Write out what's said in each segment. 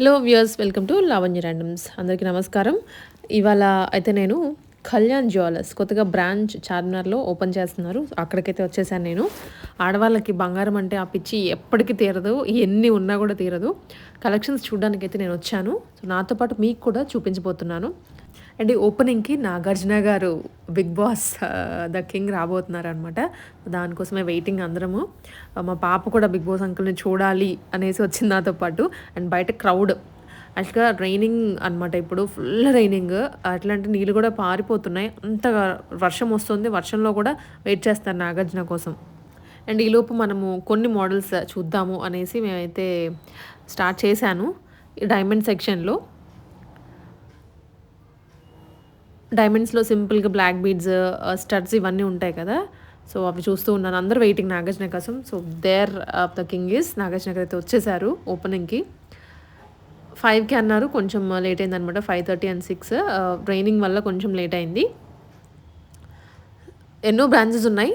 Hello viewers welcome to Lavanya randoms అందరికీ నమస్కారం. ఇవాళ అయితే నేను కళ్యాణ్ జ్యువెలర్స్ కొత్తగా బ్రాంచ్ చార్మినార్లో ఓపెన్ చేస్తున్నారు. అక్కడికైతే వచ్చేసాను నేను. ఆడవాళ్ళకి బంగారం అంటే ఆ పిచ్చి ఎప్పటికీ తీరదు. ఎన్ని ఉన్నా కూడా తీరదు. కలెక్షన్స్ చూడడానికి అయితే నేను వచ్చాను. సో నాతో పాటు మీకు కూడా చూపించబోతున్నాను. అండ్ ఈ ఓపెనింగ్కి Nagarjuna garu big boss the king రాబోతున్నారు అనమాట దానికోసమే వెయిటింగ్ అందరము. మా పాప కూడా బిగ్ బాస్ అంకుల్ని చూడాలి అనేసి వచ్చింది నాతో పాటు. అండ్ బయట క్రౌడ్. యాక్చువల్గా రైనింగ్ అనమాట ఇప్పుడు. Full raining. అట్లాంటి నీళ్ళు కూడా పారిపోతున్నాయి. అంతగా వర్షం వస్తుంది. వర్షంలో కూడా వెయిట్ చేస్తారు నాగార్జున కోసం. అండ్ ఈలోపు మనము కొన్ని మోడల్స్ చూద్దాము అనేసి మేమైతే స్టార్ట్ చేశాను ఈ డైమండ్ సెక్షన్లో. డైమండ్స్లో సింపుల్గా బ్లాక్ బీడ్స్ స్టడ్స్ ఇవన్నీ ఉంటాయి కదా. సో అవి చూస్తూ ఉన్నాను. అందరూ వెయిటింగ్ నాగార్జున కోసం. So there of the king is Nagarjuna అయితే వచ్చేసారు ఓపెనింగ్కి ఫైవ్కి అన్నారు. కొంచెం లేట్ అయింది అనమాట five thirty and six training వల్ల కొంచెం లేట్ అయింది. ఎన్నో బ్రాంచెస్ ఉన్నాయి.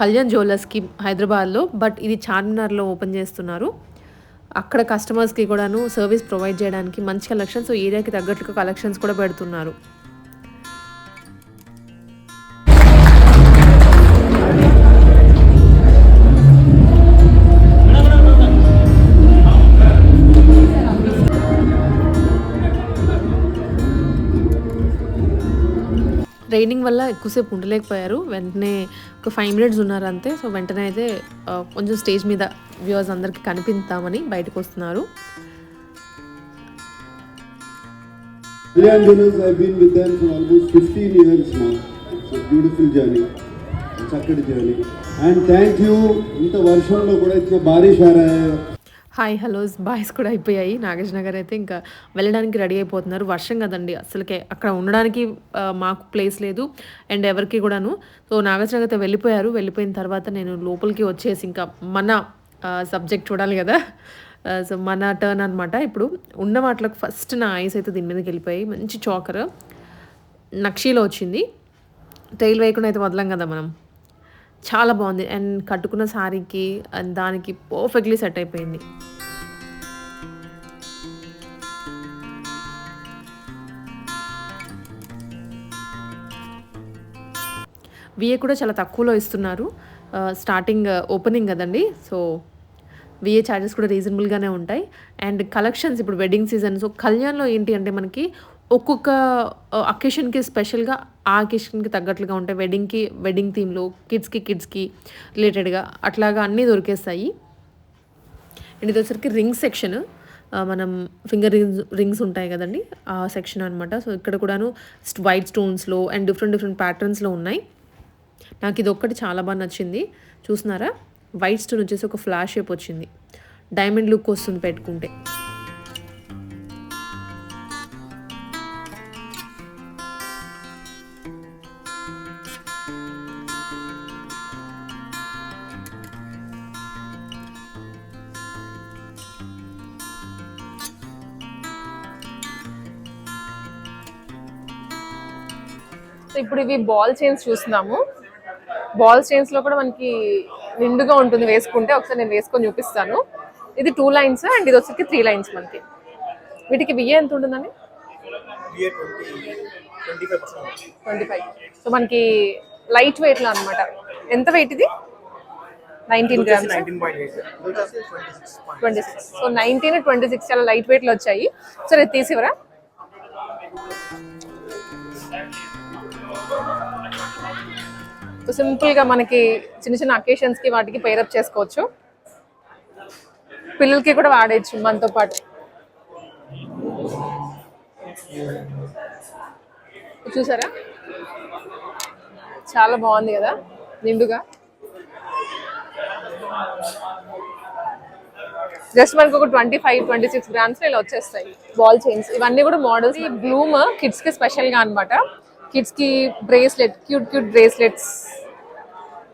కళ్యాణ్ జ్యువెలర్స్కి హైదరాబాద్లో బట్ ఇది చార్మినార్లో ఓపెన్ చేస్తున్నారు. అక్కడ కస్టమర్స్కి కూడాను సర్వీస్ ప్రొవైడ్ చేయడానికి మంచి కలెక్షన్స్ ఏరియాకి తగ్గట్టుగా కలెక్షన్స్ కూడా పెడుతున్నారు. రైనింగ్ వల్ల ఎక్కువసేపు ఉండలేకపోయారు. వెంటనే ఒక ఫైవ్ మినిట్స్ ఉన్నారు అంతే. సో వెంటనే అయితే కొంచెం స్టేజ్ మీద వ్యూవర్స్ అందరికీ కనిపిస్తామని బయటకు వస్తున్నారు. Kalyan Jewellers, I've been with them for almost 15 years now. It's a beautiful journey. చక్కటి జర్నీ అండ్ థ్యాంక్ యూ ఇంత వర్షంలో కూడా ఇట్లా భారీ ఆ రहा హాయ్ హలోస్ బాయ్స్ కూడా అయిపోయాయి. నాగార్జున గారు అయితే ఇంకా వెళ్ళడానికి రెడీ అయిపోతున్నారు. వర్షం కదండి అసలుకే అక్కడ ఉండడానికి మాకు ప్లేస్ లేదు అండ్ ఎవరికి కూడాను. సో నాగార్జున అయితే వెళ్ళిపోయారు. వెళ్ళిపోయిన తర్వాత నేను లోపలికి వచ్చేసి ఇంకా మన సబ్జెక్ట్ చూడాలి కదా. సో మన టర్న్ అనమాట ఇప్పుడు ఉన్న వాటిలోకి ఫస్ట్ నా ఐస్ అయితే దీని మీదకి వెళ్ళిపోయాయి. మంచి చాకర్ నక్షీలో వచ్చింది. టైల్ వేయకుండా అయితే వదలం కదా మనం. చాలా బాగుంది. అండ్ కట్టుకున్న శారీకి అండ్ దానికి పర్ఫెక్ట్లీ సెట్ అయిపోయింది. విఏ కూడా చాలా తక్కువలో ఇస్తున్నారు. స్టార్టింగ్ ఓపెనింగ్ కదండి. సో విఏ ఛార్జెస్ కూడా రీజనబుల్గానే ఉంటాయి. అండ్ కలెక్షన్స్ ఇప్పుడు వెడ్డింగ్ సీజన్ సో కళ్యాణ్లో ఏంటి అంటే మనకి ఒక్కొక్క అకేషన్కి స్పెషల్గా ఆ అకేషన్కి తగ్గట్లుగా ఉంటాయి వెడ్డింగ్కి వెడ్డింగ్ థీమ్లో కిడ్స్కి కిడ్స్కి రిలేటెడ్గా అట్లాగా అన్నీ దొరికేస్తాయి. అండ్ ఇది వచ్చరికి రింగ్ సెక్షన్ మనం ఫింగర్ రింగ్స్ రింగ్స్ ఉంటాయి కదండి ఆ సెక్షన్ అనమాట సో ఇక్కడ కూడాను వైట్ స్టోన్స్లో అండ్ డిఫరెంట్ డిఫరెంట్ ప్యాటర్న్స్లో ఉన్నాయి. నాకు ఇది ఒక్కటి చాలా బాగా నచ్చింది. చూస్తున్నారా? వైట్ స్టోన్ వచ్చేసి ఒక ఫ్లాష్ షేప్ వచ్చింది. డైమండ్ లుక్ వస్తుంది పెట్టుకుంటే. సో ఇప్పుడు ఇవి బాల్ చైన్స్ చూస్తున్నాము. బాల్ చైన్స్లో కూడా మనకి నిండుగా ఉంటుంది వేసుకుంటే ఒకసారి నేను వేసుకొని చూపిస్తాను. ఇది టూ లైన్స్ అండ్ ఇది వచ్చరికి త్రీ లైన్స్ మనకి. వీటికి విఏ ఎంత ఉంటుందండి? ట్వంటీ ఫైవ్ సో మనకి లైట్ వెయిట్లో అనమాట ఎంత వెయిట్ ఇది? Nineteen grams twenty six so nineteen twenty six చాలా లైట్ వెయిట్లో వచ్చాయి. సరే తీసివరా సో సింపుల్గా మనకి చిన్న చిన్న అకేషన్స్కి వాటికి పేరప్ చేసుకోవచ్చు. పిల్లలకి కూడా వాడేయచ్చు మనతో పాటు. చూసారా? చాలా బాగుంది కదా నిండుగా. జస్ట్ మనకు ఒక twenty five twenty six grams ఇలా వచ్చేస్తాయి. బాల్ చైన్స్ ఇవన్నీ కూడా మోడల్స్ ఈ బ్లూమ్ కిడ్స్కి స్పెషల్గా అనమాట కిడ్స్కి బ్రేస్లెట్ క్యూట్ క్యూట్ బ్రేస్లెట్స్.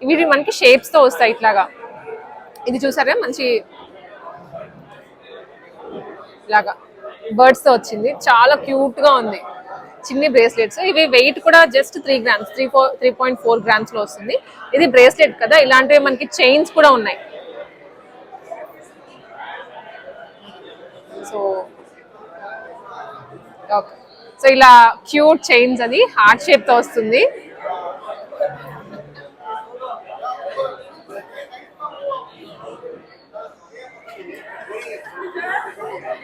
ఇవి మనకి షేప్స్తో వస్తాయి ఇట్లాగా. ఇది చూసారా? మంచి ఇలాగా బర్డ్స్తో వచ్చింది. చాలా క్యూట్గా ఉంది. చిన్ని బ్రేస్లెట్స్ ఇవి వెయిట్ కూడా just three grams three four three point four గ్రామ్స్లో వస్తుంది. ఇది బ్రేస్లెట్ కదా? ఇలాంటివి మనకి చైన్స్ కూడా ఉన్నాయి. సో ఓకే సో ఇలా క్యూట్ చైన్స్ అది హార్ట్ షేప్తో వస్తుంది.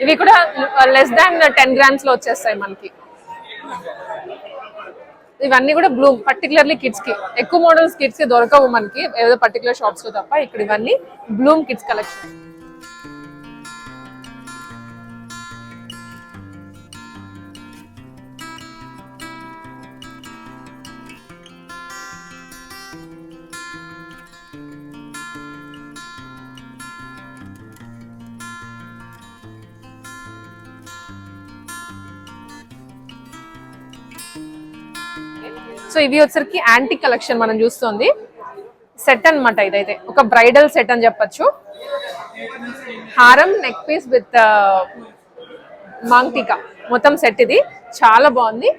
ఇవి కూడా లెస్ దాన్ టెన్ గ్రామ్స్లో వచ్చేస్తాయి మనకి. ఇవన్నీ కూడా బ్లూ పర్టికులర్లీ కిడ్స్కి. ఎక్కువ మోడల్స్ కిడ్స్కి దొరకవు మనకి. ఏదో పర్టికులర్ షాప్స్లో తప్ప ఇక్కడ ఇవన్నీ బ్లూమ్ కిడ్స్ కలెక్షన్ సో ఇవి వచ్చరికి యాంటీ కలెక్షన్ మనం చూస్తుంది. సెట్ అన్నమాట ఇదైతే. ఒక బ్రైడల్ సెట్ అని చెప్పొచ్చు. హారం నెక్ పీస్ విత్ మాంగ్టికా మొత్తం సెట్ ఇది. చాలా బాగుంది.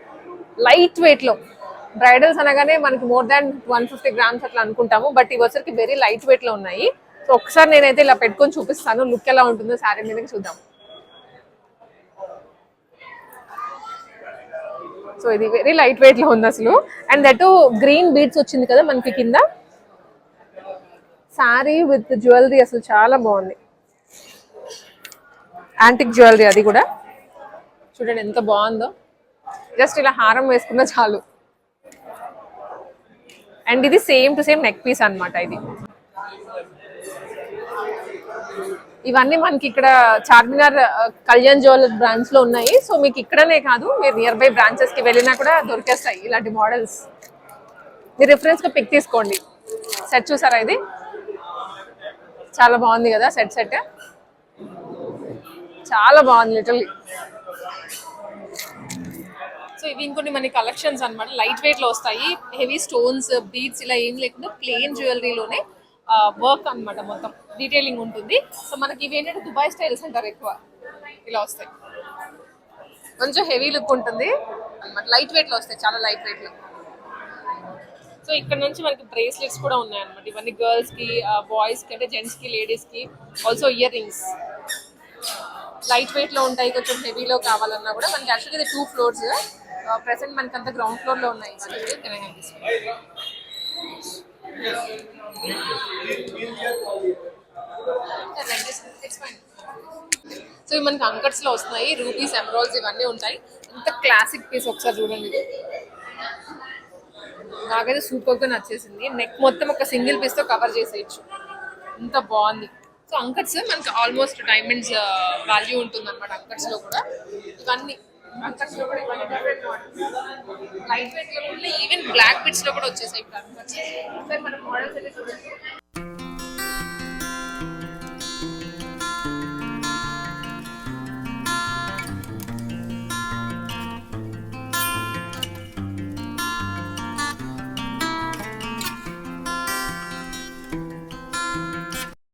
లైట్ వెయిట్లో. బ్రైడల్స్ అనగానే మనకి more than one fifty grams అట్లా అనుకుంటాము. బట్ ఇవి వచ్చరికి వెరీ లైట్ వెయిట్లో ఉన్నాయి. సో ఒకసారి నేనైతే ఇలా పెట్టుకొని చూపిస్తాను. లుక్ ఎలా ఉంటుందో శారీ మీద చూద్దాం. సో ఇది వెరీ లైట్ వెయిట్లో ఉంది అసలు. అండ్ దట్ గ్రీన్ బీడ్స్ వచ్చింది కదా మనకి కింద. సారీ విత్ జ్యువెలరీ అసలు చాలా బాగుంది. యాంటిక్ జ్యువెలరీ అది కూడా. చూడండి ఎంత బాగుందో. జస్ట్ ఇలా హారం వేసుకున్నా చాలు. అండ్ ఇది same to same neck piece అన్నమాట ఇది. ఇవన్నీ మనకి ఇక్కడ చార్మినార్ కళ్యాణ్ జ్యువెలర్ బ్రాంచ్లో ఉన్నాయి. సో మీకు ఇక్కడనే కాదు మీరు నియర్ బై బ్రాంచెస్కి వెళ్ళినా కూడా దొరికేస్తాయి ఇలాంటి మోడల్స్ మీరు రిఫరెన్స్గా పిక్ తీసుకోండి. సెట్ చూసారా ఇది? చాలా బాగుంది కదా సెట్ సెట్ చాలా బాగుంది లిటర్లీ సో ఇవి ఇంకొన్ని మన కలెక్షన్స్ అన్నమాట. లైట్ వెయిట్లో వస్తాయి. హెవీ స్టోన్స్ బీడ్స్ ఇలా ఏం లేకుండా ప్లెయిన్ జ్యువెలరీలోనే వర్క్ అన్నమాట మొత్తం. డీటెయిలింగ్ ఉంటుంది. సో మనకి ఇవి ఏంటంటే దుబాయ్ స్టైల్స్ అంటారు ఎక్కువ. ఇలా వస్తాయి. కొంచెం హెవీ లుక్ ఉంటుంది. అన్నమాట. లైట్ వెయిట్లో వస్తాయి. చాలా లైట్ వెయిట్లో సో ఇక్కడ నుంచి మనకి బ్రేస్లెట్స్ కూడా ఉన్నాయి అన్నమాట ఇవన్నీ గర్ల్స్కి బాయ్స్కి అంటే జెంట్స్కి లేడీస్కి. ఆల్సో ఇయర్ రింగ్స్ లైట్ వెయిట్లో ఉంటాయి. కొంచెం హెవీలో కావాలన్నా కూడా మనకి యాక్చువల్గా ఇది టూ ఫ్లోర్స్ ప్రెసెంట్ మనకి గ్రౌండ్ ఫ్లోర్లో ఉన్నాయి. Can I సో ఇవి మనకి అంకట్స్లో వస్తున్నాయి రూపీస్ ఎమరాల్స్ ఇవన్నీ ఉంటాయి. ఇంత క్లాసిక్ పీస్ ఒకసారి చూడండి. ఇది నాకైతే సూపర్గా నచ్చేసింది. నెక్ మొత్తం ఒక సింగిల్ పీస్తో కవర్ చేసేయచ్చు. ఇంత బాగుంది. సో అంకట్స్ మనకి ఆల్మోస్ట్ డైమండ్స్ వాల్యూ ఉంటుంది అనమాట అంకట్స్లో కూడా. ఇవన్నీ. లైట్ వెయిట్లో కూడా ఈవెన్ బ్లాక్ బిట్స్లో కూడా వచ్చేసాయి. ఇప్పుడు అంకట్స్ మోడల్స్ అయితే